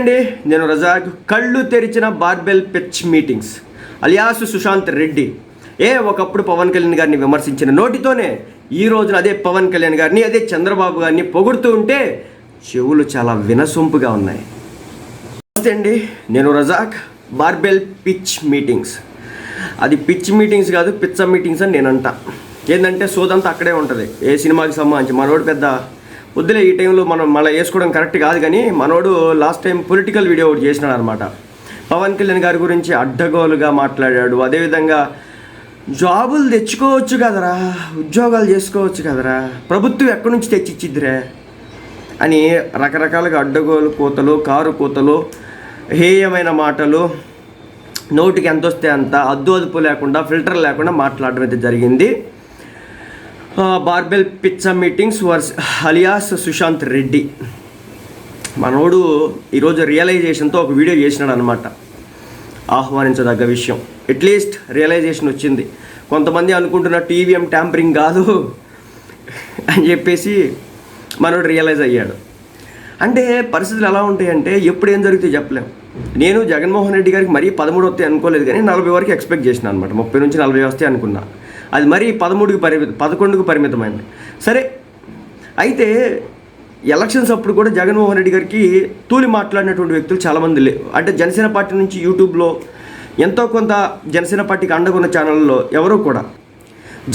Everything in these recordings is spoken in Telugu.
అండి నేను రజాక్ కళ్ళు తెరిచిన barbell pitch meetings. Alias Sushant Reddy. ఏ ఒకప్పుడు పవన్ కళ్యాణ్ గారిని విమర్శించిన నోటితోనే ఈ రోజున అదే పవన్ కళ్యాణ్ గారిని అదే చంద్రబాబు గారిని పొగుడుతూ ఉంటే చెవులు చాలా వినసొంపుగా ఉన్నాయి. నమస్తే అండి. నేను రజాక్ బార్బెల్ పిచ్ మీటింగ్స్. అది పిచ్ మీటింగ్స్ కాదు పిచ్చ మీటింగ్స్ అని నేను అంట ఏంటంటే సోదంతా అక్కడే ఉంటుంది. ఏ సినిమాకి సంబంధించి మనోడు పెద్ద వద్దులే ఈ టైంలో మనం మళ్ళీ వేసుకోవడం కరెక్ట్ కాదు కానీ మనోడు లాస్ట్ టైం పొలిటికల్ వీడియో ఒకటి చేసినాడు అనమాట పవన్ కళ్యాణ్ గారి గురించి అడ్డగోలుగా మాట్లాడాడు. అదేవిధంగా జాబులు తెచ్చుకోవచ్చు కదరా ఉద్యోగాలు చేసుకోవచ్చు కదరా ప్రభుత్వం ఎక్కడి నుంచి తెచ్చిచ్చిద్దిరే అని రకరకాలుగా అడ్డగోలు కూతలు కారు కూతలు హేయమైన మాటలు నోటికి ఎంత వస్తే అంత అద్దు అదుపు లేకుండా ఫిల్టర్ లేకుండా మాట్లాడడం అయితే జరిగింది. బార్బెల్ పిచ్చ meetings versus alias Sushant Reddy. మనోడు ఈరోజు రియలైజేషన్తో ఒక వీడియో చేసినాడు అనమాట ఆహ్వానించదగ్గ విషయం. అట్లీస్ట్ రియలైజేషన్ వచ్చింది. కొంతమంది అనుకుంటున్న టీవీఎం ట్యాంపరింగ్ కాదు అని చెప్పేసి మనోడు రియలైజ్ అయ్యాడు. అంటే పరిస్థితులు ఎలా ఉంటాయంటే ఎప్పుడు ఏం జరిగితే చెప్పలేం. నేను జగన్మోహన్ రెడ్డి గారికి మరీ పదమూడు వస్తాయి అనుకోలేదు కానీ నలభై వరకు ఎక్స్పెక్ట్ చేసిన అనమాట ముప్పై నుంచి నలభై వస్తాయి అనుకున్నా. అది మరీ పదమూడుకి పరిమితం పదకొండుకు పరిమితమైంది. సరే అయితే ఎలక్షన్స్ అప్పుడు కూడా జగన్మోహన్ రెడ్డి గారికి తూలి మాట్లాడినటువంటి వ్యక్తులు చాలామంది లేవు అంటే జనసేన పార్టీ నుంచి యూట్యూబ్లో ఎంతో కొంత జనసేన పార్టీకి అండగున్న ఛానల్లో ఎవరూ కూడా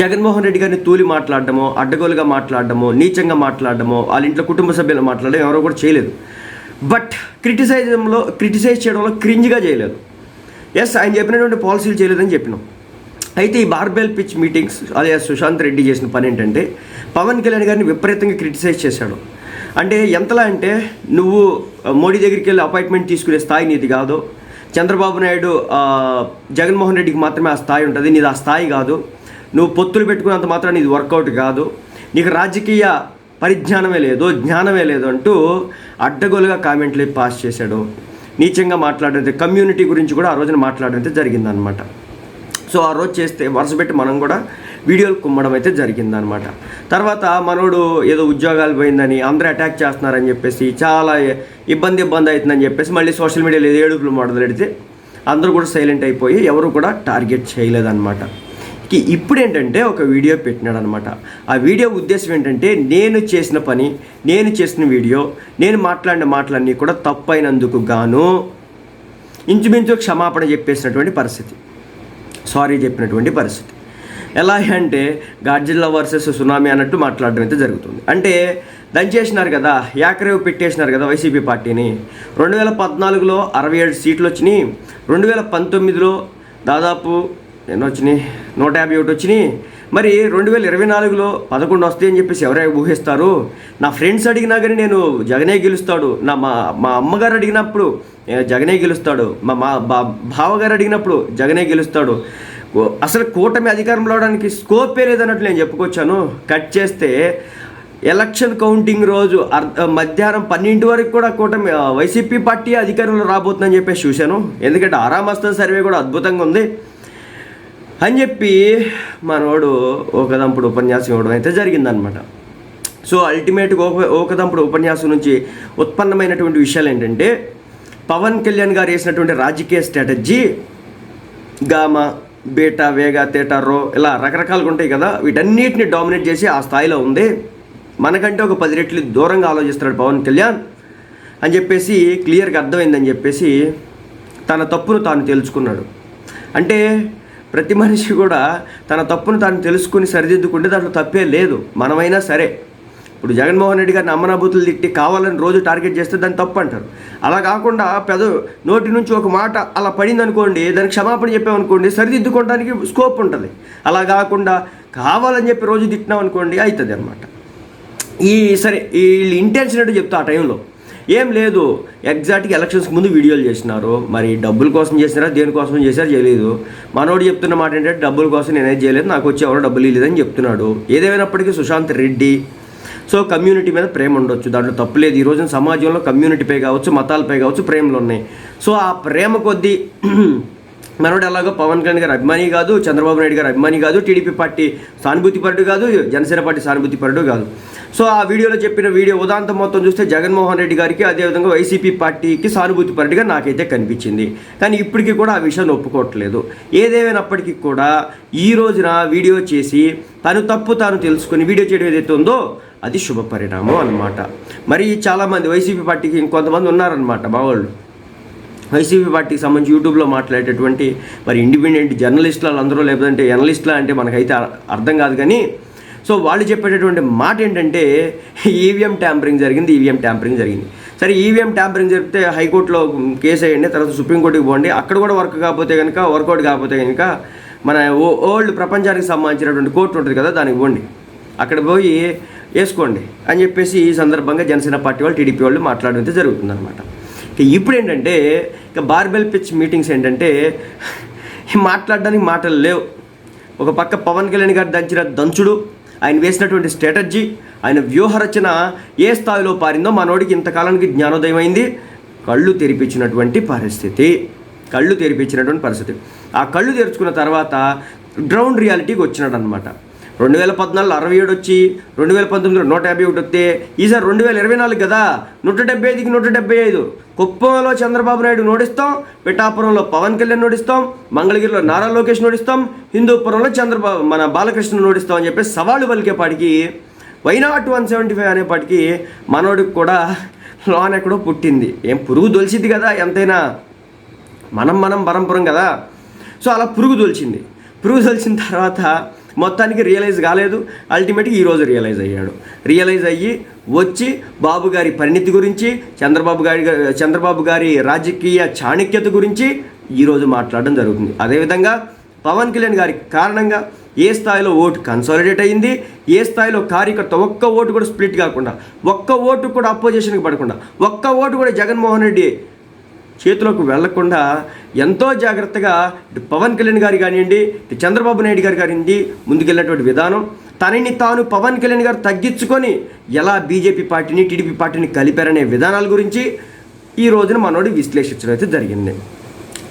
జగన్మోహన్ రెడ్డి గారిని తూలి మాట్లాడడమో అడ్డగోలుగా మాట్లాడడమో నీచంగా మాట్లాడడమో వాళ్ళ ఇంట్లో కుటుంబ సభ్యులు మాట్లాడడం ఎవరో కూడా చేయలేదు. బట్ క్రిటిసైజంలో క్రిటిసైజ్ చేయడంలో క్రింజ్గా చేయలేదు. ఎస్ ఆయన చెప్పినటువంటి పాలసీలు చేయలేదని చెప్పినాం. అయితే ఈ బార్బెల్ పిచ్ మీటింగ్స్ అదే సుశాంత్ రెడ్డి చేసిన పని ఏంటంటే పవన్ కళ్యాణ్ గారిని విపరీతంగా క్రిటిసైజ్ చేశాడు. అంటే ఎంతలా అంటే నువ్వు మోడీ దగ్గరికి వెళ్ళి అపాయింట్మెంట్ తీసుకునే స్థాయి నీది కాదు. చంద్రబాబు నాయుడు జగన్మోహన్ రెడ్డికి మాత్రమే ఆ స్థాయి ఉంటుంది. నీది ఆ స్థాయి కాదు. నువ్వు పొత్తులు పెట్టుకున్నంత మాత్రం నీది వర్కౌట్ కాదు. నీకు రాజకీయ పరిజ్ఞానమే లేదు జ్ఞానమే లేదు అంటూ అడ్డగోలుగా కామెంట్లు పాస్ చేశాడు. నీచంగా మాట్లాడేది కమ్యూనిటీ గురించి కూడా ఆ రోజున మాట్లాడడం జరిగిందనమాట సో ఆ రోజు చేస్తే వరుస పెట్టి మనం కూడా వీడియోలు కుమ్మడం అయితే జరిగిందనమాట. తర్వాత మనోడు ఏదో ఉద్యోగాలు పోయిందని అందరూ అటాక్ చేస్తున్నారని చెప్పేసి చాలా ఇబ్బంది ఇబ్బంది అవుతుందని చెప్పేసి మళ్ళీ సోషల్ మీడియాలో ఏదో ఏడుపులు మొదలు పెడితే అందరూ కూడా సైలెంట్ అయిపోయి ఎవరు కూడా టార్గెట్ చేయలేదన్నమాట ఇప్పుడు ఏంటంటే ఒక వీడియో పెట్టినాడు అనమాట ఆ వీడియో ఉద్దేశం ఏంటంటే నేను చేసిన పని నేను చేసిన వీడియో నేను మాట్లాడిన మాటలన్నీ కూడా తప్పైనందుకు గాను ఇంచుమించు క్షమాపణ చెప్పేసినటువంటి పరిస్థితి. సారీ చెప్పినటువంటి పరిస్థితి. ఎలా అంటే గాడ్జిల్లా వర్సెస్ సునామీ అన్నట్టు మాట్లాడడం అయితే జరుగుతుంది. అంటే దంచేసినారు కదా యాకరేవ్ పెట్టేసినారు కదా వైసీపీ పార్టీని. రెండు వేల పద్నాలుగులో అరవై ఏడు సీట్లు వచ్చినాయి. రెండు వేల పంతొమ్మిదిలో దాదాపు ఎన్నో వచ్చినాయి నూట యాభై ఒకటి వచ్చినాయి. మరి రెండు వేల ఇరవై నాలుగులో పదకొండు వస్తాయని చెప్పేసి ఎవరే ఊహిస్తారు? నా ఫ్రెండ్స్ అడిగినా కానీ నేను జగనే గెలుస్తాడు. నా మా మా అమ్మగారు అడిగినప్పుడు జగనే గెలుస్తాడు. మా మా బా- బావగారు అడిగినప్పుడు జగనే గెలుస్తాడు. అసలు కూటమి అధికారంలో రావడానికి స్కోపే లేదన్నట్లు నేను చెప్పుకొచ్చాను. కట్ చేస్తే ఎలక్షన్ కౌంటింగ్ రోజు అర్ధ మధ్యాహ్నం పన్నెండు వరకు కూడా కూటమి వైసీపీ పార్టీ అధికారంలో రాబోతుందని చెప్పేసి చూశాను. ఎందుకంటే ఆరామస్త సర్వే కూడా అద్భుతంగా ఉంది. అని చెప్పి మనోడు ఒకదంపుడు ఉపన్యాసం ఇవ్వడం అయితే జరిగిందనమాట సో అల్టిమేట్గా ఒక ఒకదంపుడు ఉపన్యాసం నుంచి ఉత్పన్నమైనటువంటి విషయాలు ఏంటంటే పవన్ కళ్యాణ్ గారు వేసినటువంటి రాజకీయ strategy gamma beta vega theta rho ఇలా రకరకాలుగా ఉంటాయి కదా వీటన్నిటిని డామినేట్ చేసి ఆ స్థాయిలో ఉంది. మనకంటే ఒక పది రెట్లు దూరంగా ఆలోచిస్తున్నాడు పవన్ కళ్యాణ్ అని చెప్పేసి క్లియర్గా అర్థమైందని చెప్పేసి తన తప్పును తాను తెలుసుకున్నాడు అంటే ప్రతి మనిషి కూడా తన తప్పును తాను తెలుసుకుని సరిదిద్దుకుంటే దాంట్లో తప్పే లేదు. మనమైనా సరే. ఇప్పుడు జగన్మోహన్ రెడ్డి గారిని అమ్మనాభూతులు తిట్టి కావాలని రోజు టార్గెట్ చేస్తే దాన్ని తప్పు అంటారు. అలా కాకుండా పెద నోటి నుంచి ఒక మాట అలా పడింది అనుకోండి దానికి క్షమాపణ చెప్పామనుకోండి సరిదిద్దుకోవడానికి స్కోప్ ఉంటుంది. అలా కాకుండా కావాలని చెప్పి రోజు తిట్టినాం అనుకోండి అవుతుంది అనమాట ఈ సరే వీళ్ళు ఇంటెన్షన్ చెప్తా ఆ టైంలో. ఏం లేదు. ఎగ్జాక్ట్గా ఎలక్షన్స్ ముందు వీడియోలు చేసినారు మరి డబ్బుల కోసం చేసినారా దేనికోసం చేశారో చేయలేదు. మనోడు చెప్తున్న మాట ఏంటంటే డబ్బుల కోసం నేనేం చేయలేదు. నాకు వచ్చి ఎవరో డబ్బులు ఇవ్వలేదని చెప్తున్నాడు. ఏదేమైనప్పటికీ సుశాంత్ రెడ్డి. సో కమ్యూనిటీ మీద ప్రేమ ఉండొచ్చు. దాంట్లో తప్పు లేదు. ఈ రోజున సమాజంలో కమ్యూనిటీపై కావచ్చు మతాలపై కావచ్చు ప్రేమలు ఉన్నాయి. సో ఆ ప్రేమ కొద్దీ మనోడు ఎలాగో పవన్ కళ్యాణ్ గారు అభిమాని కాదు చంద్రబాబు నాయుడు గారు అభిమాని కాదు టీడీపీ పార్టీ సానుభూతి పరుడు కాదు జనసేన పార్టీ సానుభూతి పరుడు కాదు. సో ఆ వీడియోలో చెప్పిన వీడియో ఉదాంతం మొత్తం చూస్తే జగన్మోహన్ రెడ్డి గారికి అదేవిధంగా వైసీపీ పార్టీకి సానుభూతి పరుడిగా నాకైతే కనిపించింది. కానీ ఇప్పటికీ కూడా ఆ విషయాన్ని ఒప్పుకోవట్లేదు. ఏదేమైనప్పటికీ కూడా ఈ రోజున వీడియో చేసి తను తప్పు తాను తెలుసుకుని వీడియో చేయడం ఏదైతే ఉందో అది శుభ పరిణామం అనమాట మరి చాలామంది వైసీపీ పార్టీకి ఇంకొంతమంది ఉన్నారనమాట మా వాళ్ళు. వైసీపీ పార్టీకి సంబంధించి యూట్యూబ్లో మాట్లాడేటటువంటి మరి ఇండిపెండెంట్ జర్నలిస్టులు అందరూ లేదంటే ఎనలిస్టులు అంటే మనకైతే అర్థం కాదు కానీ సో వాళ్ళు చెప్పేటటువంటి మాట ఏంటంటే ఈవీఎం ట్యాంపరింగ్ జరిగింది ఈవీఎం ట్యాంపరింగ్ జరిగింది. సరే ఈవీఎం ట్యాంపరింగ్ జరిపితే హైకోర్టులో కేసు వేయండి తర్వాత సుప్రీంకోర్టుకి పోండి అక్కడ కూడా వర్క్ కాకపోతే కనుక వర్కౌట్ కాకపోతే కనుక మన ఓ- ఓల్డ్ ప్రపంచానికి సంబంధించినటువంటి కోర్టు ఉంటుంది కదా దానికి పోండి. అక్కడ పోయి వేసుకోండి అని చెప్పేసి ఈ సందర్భంగా జనసేన పార్టీ వాళ్ళు టీడీపీ వాళ్ళు మాట్లాడడం జరుగుతుందన్నమాట. ఇప్పుడు ఏంటంటే ఇక బార్బెల్ పిచ్ మీటింగ్స్ ఏంటంటే మాట్లాడడానికి మాటలు లేవు. ఒక పక్క పవన్ కళ్యాణ్ గారు దంచిన దంచుడు ఆయన వేసినటువంటి స్ట్రాటజీ ఆయన వ్యూహరచన ఏ స్థాయిలో పారిందో మనోడికి ఇంతకాలానికి జ్ఞానోదయం అయింది. కళ్ళు తెరిపించినటువంటి పరిస్థితి. కళ్ళు తెరిపించినటువంటి పరిస్థితి. ఆ కళ్ళు తెరుచుకున్న తర్వాత గ్రౌండ్ రియాలిటీకి వచ్చినాడు అనమాట రెండు వేల పద్నాలుగులో అరవై ఏడు వచ్చి రెండు వేల పంతొమ్మిదిలో నూట యాభై ఒకటి వస్తే ఈసారి రెండు వేల ఇరవై నాలుగు కదా? నూట డెబ్బై ఐదుకి నూట డెబ్బై ఐదు. కుప్పంలో చంద్రబాబు నాయుడు నోడిస్తాం పిఠాపురంలో పవన్ కళ్యాణ్ నోడిస్తాం మంగళగిరిలో నారా లోకేష్ నోడిస్తాం హిందూపురంలో చంద్రబాబు మన బాలకృష్ణ నోడిస్తాం అని చెప్పి సవాళ్ళు పలికేపాటికి why not one seventy five అనేపాటికి మనోడికి కూడా లోన్ ఎక్కడో పుట్టింది. ఏం పురుగు దొలిసిద్ది కదా ఎంతైనా. మనం మనం పరంపురం కదా. సో అలా పురుగు తొలిచింది పురుగు తొలిచిన తర్వాత మొత్తానికి రియలైజ్ కాలేదు. అల్టిమేట్గా ఈరోజు రియలైజ్ అయ్యాడు. రియలైజ్ అయ్యి వచ్చి బాబు గారి పరిణితి గురించి చంద్రబాబు గారి చంద్రబాబు గారి రాజకీయ చాణక్యత గురించి ఈరోజు మాట్లాడడం జరుగుతుంది. అదేవిధంగా పవన్ కళ్యాణ్ గారి కారణంగా ఏ స్థాయిలో ఓటు కన్సాలిడేట్ అయింది ఏ స్థాయిలో కార్యకర్త ఒక్క ఓటు కూడా స్ప్లిట్ కాకుండా ఒక్క ఓటు కూడా అపోజిషన్కి పడకుండా ఒక్క ఓటు కూడా జగన్మోహన్ రెడ్డి చేతిలోకి వెళ్ళకుండా ఎంతో జాగ్రత్తగా ఇటు పవన్ కళ్యాణ్ గారు కానివ్వండి ఇటు చంద్రబాబు నాయుడు గారు కానివ్వండి ముందుకెళ్ళినటువంటి విధానం తనని తాను పవన్ కళ్యాణ్ గారు తగ్గించుకొని ఎలా బీజేపీ పార్టీని టీడీపీ పార్టీని కలిపారనే విధానాల గురించి ఈ రోజున మనోడు విశ్లేషించడం అయితే జరిగింది.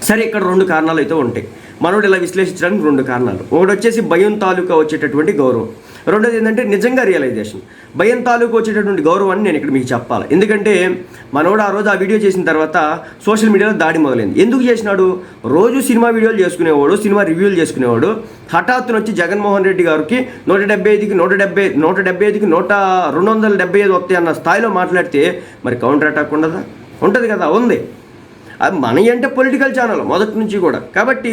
సరే ఇక్కడ రెండు కారణాలు అయితే ఉంటాయి. మనోడు ఇలా విశ్లేషించడానికి రెండు కారణాలు. ఒకటి వచ్చేసి భయం తాలూకా వచ్చేటటువంటి గౌరవం. రెండోది ఏంటంటే నిజంగా రియలైజేషన్ భయం తాలూకు వచ్చేటటువంటి గౌరవాన్ని నేను ఇక్కడ మీకు చెప్పాలి. ఎందుకంటే మనోడు ఆ రోజు ఆ వీడియో చేసిన తర్వాత సోషల్ మీడియాలో దాడి మొదలైంది. ఎందుకు చేసినాడు? రోజు సినిమా వీడియోలు చేసుకునేవాడు సినిమా రివ్యూలు చేసుకునేవాడు. హఠాత్తున వచ్చి జగన్మోహన్ రెడ్డి గారికి నూట డెబ్బై ఐదుకి నూట డెబ్బై నూట డెబ్బై ఐదుకి నూట రెండు వందల డెబ్బై ఐదు వస్తాయి అన్న స్థాయిలో మాట్లాడితే మరి కౌంటర్ అటాక్ ఉండదా? ఉంటుంది కదా ఉంది. అది మన అంటే పొలిటికల్ ఛానల్ మొదటి నుంచి కూడా. కాబట్టి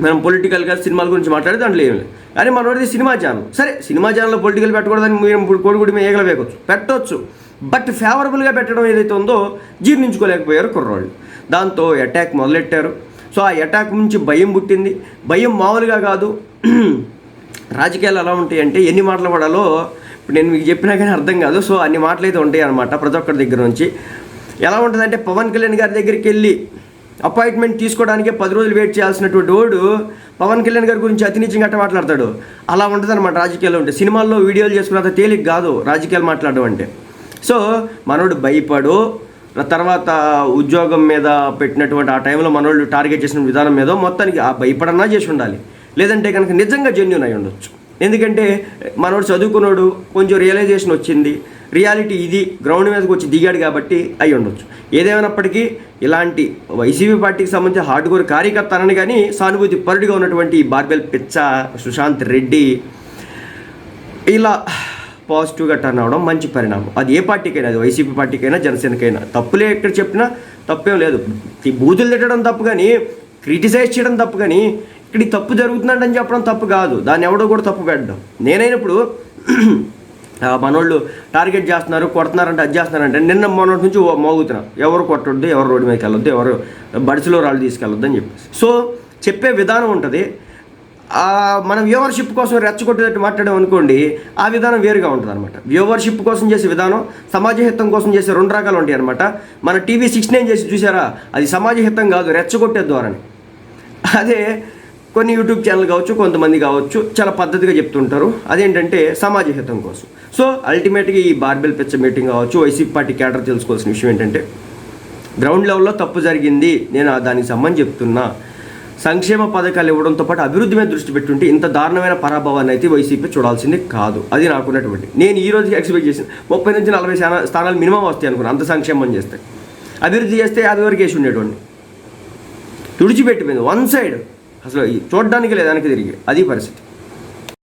మనం పొలిటికల్గా సినిమాల గురించి మాట్లాడితే దాంట్లో ఏం లేదు. కానీ మనోడిది సినిమా ఛానల్ సరే సినిమా ఛానల్లో పొలిటికల్ పెట్టకూడదని మీరు ఇప్పుడు కోడిగుడి మీద ఏగల వేయవచ్చు పెట్టవచ్చు బట్ ఫేవరబుల్గా పెట్టడం ఏదైతే ఉందో జీర్ణించుకోలేకపోయారు కుర్రోళ్ళు. దాంతో అటాక్ మొదలెట్టారు. సో ఆ అటాక్ నుంచి భయం పుట్టింది. భయం మామూలుగా కాదు. రాజకీయాలు ఎలా ఉంటాయి అంటే ఎన్ని మాటలు పడాలో ఇప్పుడు నేను మీకు చెప్పినా కానీ అర్థం కాదు. సో అన్ని మాటలు అయితే ఉంటాయి అనమాట ప్రతి ఒక్కరి దగ్గర నుంచి. ఎలా ఉంటుందంటే పవన్ కళ్యాణ్ గారి దగ్గరికి వెళ్ళి అపాయింట్మెంట్ తీసుకోవడానికి పది రోజులు వెయిట్ చేయాల్సినటువంటి వాడు పవన్ కళ్యాణ్ గారి గురించి అతి నీచంగా అట్ట మాట్లాడతాడు. అలా ఉంటుందన్నమాట రాజకీయాల్లో ఉంటే. సినిమాల్లో వీడియోలు చేసుకున్నంత తేలిక కాదు రాజకీయాలు మాట్లాడడం అంటే. సో మనోడు భయపడు తర్వాత ఉద్యోగం మీద పెట్టినటువంటి ఆ టైంలో మనోళ్ళు టార్గెట్ చేసిన విధానం మీద మొత్తానికి ఆ భయపడన్నా చేసి ఉండాలి. లేదంటే కనుక నిజంగా జెన్యున్ అయి ఉండొచ్చు. ఎందుకంటే మనోడు చదువుకున్నాడు కొంచెం రియలైజేషన్ వచ్చింది. రియాలిటీ ఇది గ్రౌండ్ మీదకి వచ్చి దిగాడు కాబట్టి అయి ఉండొచ్చు. ఏదేమైనప్పటికీ ఇలాంటి వైసీపీ పార్టీకి సంబంధించిన హార్డ్ కోర్ కార్యకర్త అనని కానీ సానుభూతి పరుడిగా ఉన్నటువంటి బార్బెల్ పిచ్చ సుశాంత్ రెడ్డి ఇలా పాజిటివ్గా టర్న్ అవడం మంచి పరిణామం. అది ఏ పార్టీకైనా అది వైసీపీ పార్టీకైనా జనసేనకైనా. తప్పులే ఎక్కడ చెప్పినా తప్పేం లేదు. బూతులు తిట్టడం తప్పు కానీ క్రిటిసైజ్ చేయడం తప్పు కానీ ఇక్కడ ఈ తప్పు జరుగుతుందంటని చెప్పడం తప్పు కాదు. దాన్ని ఎవడో కూడా తప్పు పెట్టడం. నేనైనప్పుడు మనోళ్ళు టార్గెట్ చేస్తున్నారు కొడుతున్నారంటే అది చేస్తున్నారంటే నిన్న మొన్నటి నుంచి ఓ మోగుతున్నా. ఎవరు కొట్టొద్దు ఎవరు రోడ్డు మీదకి వెళ్ళొద్దు ఎవరు బడిసిలో రాళ్ళు తీసుకెళ్ళొద్దు అని చెప్పేసి. సో చెప్పే విధానం ఉంటుంది. మనం వ్యూవర్షిప్ కోసం రెచ్చగొట్టేటట్టు మాట్లాడాం అనుకోండి ఆ విధానం వేరుగా ఉంటుంది అనమాట వ్యూవర్షిప్ కోసం చేసే విధానం సమాజ హితం కోసం చేసే రెండు రకాలు ఉంటాయి అనమాట మన టీవీ సిక్స్ నైన్ చేసి చూసారా? అది సమాజ హితం కాదు రెచ్చగొట్టే ద్వారానే అదే కొన్ని యూట్యూబ్ ఛానల్ కావచ్చు కొంతమంది కావచ్చు చాలా పద్ధతిగా చెప్తుంటారు. అదేంటంటే సమాజ హితం కోసం. సో అల్టిమేట్గా ఈ బార్బెల్ పెచ్చ మీటింగ్ కావచ్చు వైసీపీ పార్టీ క్యాడర్ తెలుసుకోవాల్సిన విషయం ఏంటంటే గ్రౌండ్ లెవెల్లో తప్పు జరిగింది నేను ఆ దానికి సంబంధించి చెప్తున్నా. సంక్షేమ పథకాలు ఇవ్వడంతో పాటు అభివృద్ధి మీద దృష్టి పెట్టుంటే ఇంత దారుణమైన పరాభవాన్ని అయితే వైసీపీ చూడాల్సింది కాదు. అది నాకున్నటువంటి. నేను ఈ రోజుకి ఎక్స్పెక్ట్ చేసిన ముప్పై నుంచి నలభై స్థానా- స్థానాలు మినిమం వస్తాయి అనుకున్నాను అంత సంక్షేమం చేస్తే. అభివృద్ధి చేస్తే అది వరకు వేసి ఉండేటువంటి తుడిచిపెట్టిపోయింది. వన్ సైడ్ అసలు ఈ చూడడానికి లేదానికి తిరిగి అది పరిస్థితి.